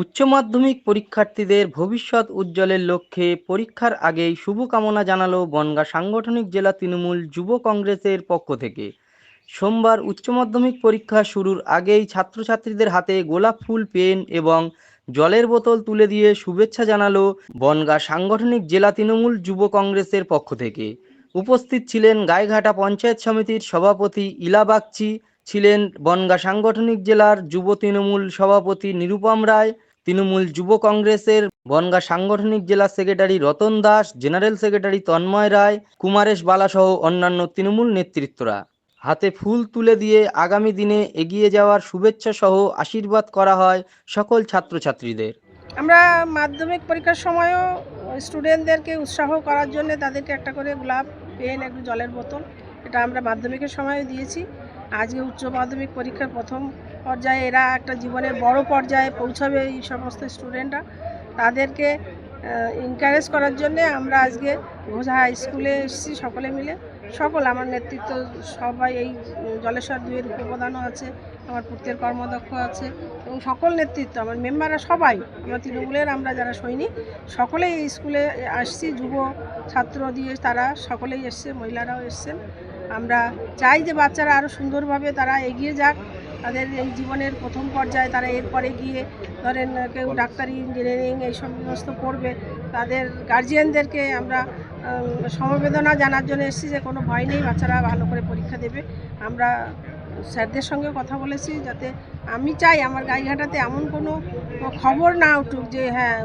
উচ্চ মাধ্যমিক পরীক্ষার্থীদের ভবিষ্যৎ উজ্জ্বলের লক্ষ্যে পরীক্ষার আগেই শুভকামনা জানালো বনগাঁ সাংগঠনিক জেলা তৃণমূল যুব কংগ্রেসের পক্ষ থেকে। সোমবার উচ্চ মাধ্যমিক পরীক্ষা শুরুর আগেই ছাত্রছাত্রীদের হাতে গোলাপ ফুল, পেন এবং জলের বোতল তুলে দিয়ে শুভেচ্ছা জানালো বনগাঁ সাংগঠনিক জেলা তৃণমূল যুব কংগ্রেসের পক্ষ থেকে। উপস্থিত ছিলেন গাইঘাটা পঞ্চায়েত সমিতির সভাপতি ইলা বাগচি, ছিলেন বনগাঁ সাংগঠনিক জেলার যুব তৃণমূল সভাপতি নিরুপম রায় তৃণমূল যুব কংগ্রেসের বনগাঁ সাংগঠনিক জেলা secretary Ratan Das, general secretary Tanmoy Roy, Kumaresh বালাসহ অন্যান্য তৃণমূল নেতৃত্বরা। হাতে ফুল তুলে দিয়ে আগামী দিনে এগিয়ে যাওয়ার শুভেচ্ছা সহ আশীর্বাদ করা হয় সকল ছাত্রছাত্রীদের। আমরা মাধ্যমিক পরীক্ষার সময়ও স্টুডেন্টদেরকে উৎসাহ করার জন্য তাদেরকে একটা করে গোলাপ, পেন, একটু জলের বোতল এটা আমরা মাধ্যমিকের সময়ও দিয়েছি। আজকে উচ্চ মাধ্যমিক পরীক্ষার প্রথম পর্যায়ে এরা একটা জীবনের বড় পর্যায়ে পৌঁছাবে এই সমস্ত স্টুডেন্টরা। তাদেরকে এনকারেজ করার জন্যে আমরা আজকে ঘোষা হাই স্কুলে এসেছি সকলে মিলে। সকল আমার নেতৃত্ব সবাই এই জলেশ্বর দুয়ের উপপ্রধানও আছে, আমার পূর্তের কর্মদক্ষ আছে এবং সকল নেতৃত্ব, আমার মেম্বাররা সবাই, আমার তৃণমূলের, আমরা যারা সৈনিক, সকলেই এই স্কুলে আসছি। যুব ছাত্র দিয়ে তারা সকলেই এসছে, মহিলারাও এসছেন। আমরা চাই যে বাচ্চারা আরও সুন্দরভাবে তারা এগিয়ে যাক। তাদের এই জীবনের প্রথম পর্যায়ে তারা এরপরে গিয়ে ধরেন কেউ ডাক্তারি ইঞ্জিনিয়ারিং এই সমস্ত পড়বে তাদের গার্জিয়ানদেরকে আমরা সমবেদনা জানার জন্য এসেছি যে কোনো ভয় নেই, বাচ্চারা ভালো করে পরীক্ষা দেবে। আমরা স্যারদের সঙ্গে কথা বলেছি যাতে আমি চাই আমার গাইঘাটাতে এমন কোনো খবর না উঠুক যে হ্যাঁ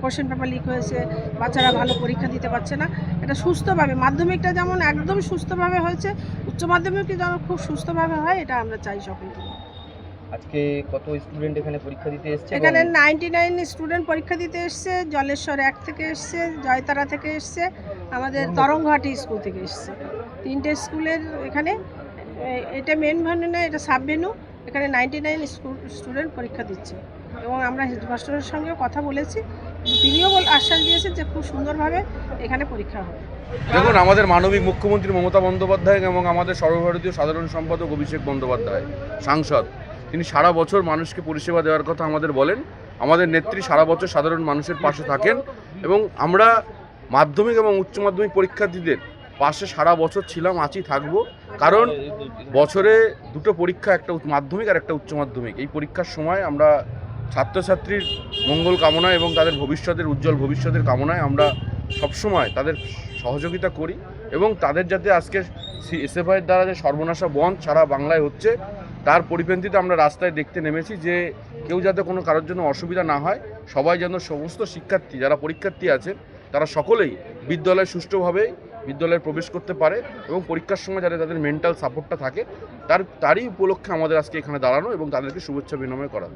কোশ্চেন পেপার লিক হয়েছে বাচ্চারা ভালো পরীক্ষা দিতে পারছে না। এটা সুস্থভাবে মাধ্যমিকটা যেমন একদম সুস্থভাবে হয়েছে উচ্চ মাধ্যমিকটা যেন খুব সুস্থভাবে হয় এটা আমরা চাই সকলকে আজকে কত স্টুডেন্ট এখানে পরীক্ষা দিতে এসছে এখানে নাইনটি নাইন স্টুডেন্ট পরীক্ষা দিতে এসছে জলেশ্বর এক থেকে এসছে জয়তারা থেকে এসছে আমাদের তরঙ্গহাটি স্কুল থেকে এসছে। তিনটে স্কুলের এখানে এটা মেন ভেনু না, এটা সাব ভেনু এখানে নাইনটি নাইন স্টুডেন্ট পরীক্ষা দিচ্ছে। এবং আমরা হেডমাস্টারের সঙ্গেও কথা বলেছি। তিনিও আশ্বাস দিয়েছেন যে খুব সুন্দরভাবে এখানে পরীক্ষা হবে। দেখুন, আমাদের মানবিক মুখ্যমন্ত্রী মমতা বন্দ্যোপাধ্যায় এবং আমাদের সর্বভারতীয় সাধারণ সম্পাদক অভিষেক বন্দ্যোপাধ্যায়, সাংসদ। তিনি সারা বছর মানুষকে পরিষেবা দেওয়ার কথা আমাদের বলেন। আমাদের নেত্রী সারা বছর সাধারণ মানুষের পাশে থাকেন। এবং আমরা মাধ্যমিক এবং উচ্চ মাধ্যমিক পরীক্ষার্থীদের পাশে সারা বছর ছিলাম, আছি, থাকব। কারণ বছরে দুটো পরীক্ষা, একটা মাধ্যমিক আর একটা উচ্চ মাধ্যমিক। এই পরীক্ষার সময় আমরা ছাত্রছাত্রীর মঙ্গল কামনায় এবং তাদের ভবিষ্যতের উজ্জ্বল ভবিষ্যতের কামনায় আমরা সবসময় তাদের সহযোগিতা করি এবং তাদের যাতে আজকে এসএফআইয়ের দ্বারা যে সর্বনাশা বন্ধ সারা বাংলায় হচ্ছে, তার পরিপ্রেক্ষিতে আমরা রাস্তায় দেখতে নেমেছি যে কেউ যাতে কোনো কারোর জন্য অসুবিধা না হয়, সবাই যেন সমস্ত শিক্ষার্থী, যারা পরীক্ষার্থী আছেন, তারা সকলেই বিদ্যালয়ে সুষ্ঠুভাবে বিদ্যালয়ে প্রবেশ করতে পারে এবং পরীক্ষার সময় যাতে তাদের মেন্টাল সাপোর্টটা থাকে, তার, তারই উপলক্ষে আমাদের আজকে এখানে দাঁড়ানো এবং তাদেরকে শুভেচ্ছা বিনিময় করা